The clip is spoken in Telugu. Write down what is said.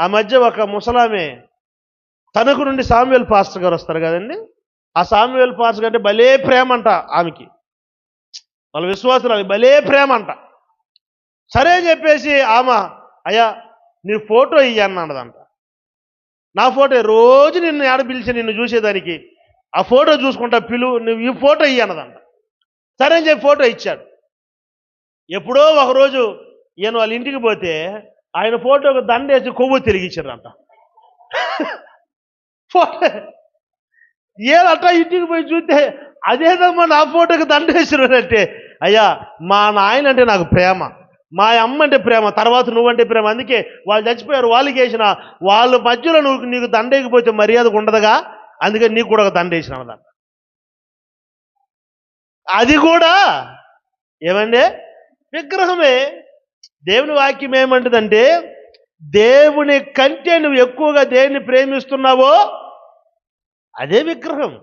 ఆ మధ్య ఒక ముసలామె తణుకు నుండి సామ్యుల్ పాస్టర్ గారు వస్తారు కదండి? ఆ సామ్యుల్ పాస్టర్ గారు అంటే భలే ప్రేమ అంట ఆమెకి. వాళ్ళ విశ్వాసులు భలే ప్రేమ అంట సరే అని చెప్పేసి ఆమె అయ్యా నీ ఫోటో ఇయ్యన్న అన్నదంట. నా ఫోటో రోజు నిన్ను ఆడ పిలిచి నిన్ను చూసేదానికి ఆ ఫోటో చూసుకుంటా పిలు నువ్వు ఈ ఫోటో ఇయ్యి అన్నదంట. సరే అని చెప్పి ఫోటో ఇచ్చాడు. ఎప్పుడో ఒకరోజు ఈయన వాళ్ళ ఇంటికి పోతే ఆయన ఫోటోకి దండేసి కొవ్వు తిరిగిచ్చారంట ఫోటో. ఏదట్ట ఇంటికి పోయి చూస్తే అదేదమ్మా నా ఫోటోకి దండేసిరంటే అయ్యా మా నాయన అంటే నాకు ప్రేమ మా అమ్మ అంటే ప్రేమ తర్వాత నువ్వంటే ప్రేమ అందుకే వాళ్ళు చచ్చిపోయారు వాళ్ళకి వేసిన వాళ్ళ మధ్యలో నువ్వు నీకు దండేకపోతే మర్యాద ఉండదుగా అందుకని నీకు కూడా ఒక దండ వేసిన అది కూడా ఏమండి? విగ్రహమే. దేవుని వాక్యం ఏమంటుందంటే దేవుని కంటే నువ్వు ఎక్కువగా దేన్ని ప్రేమిస్తున్నావో అదే విగ్రహం.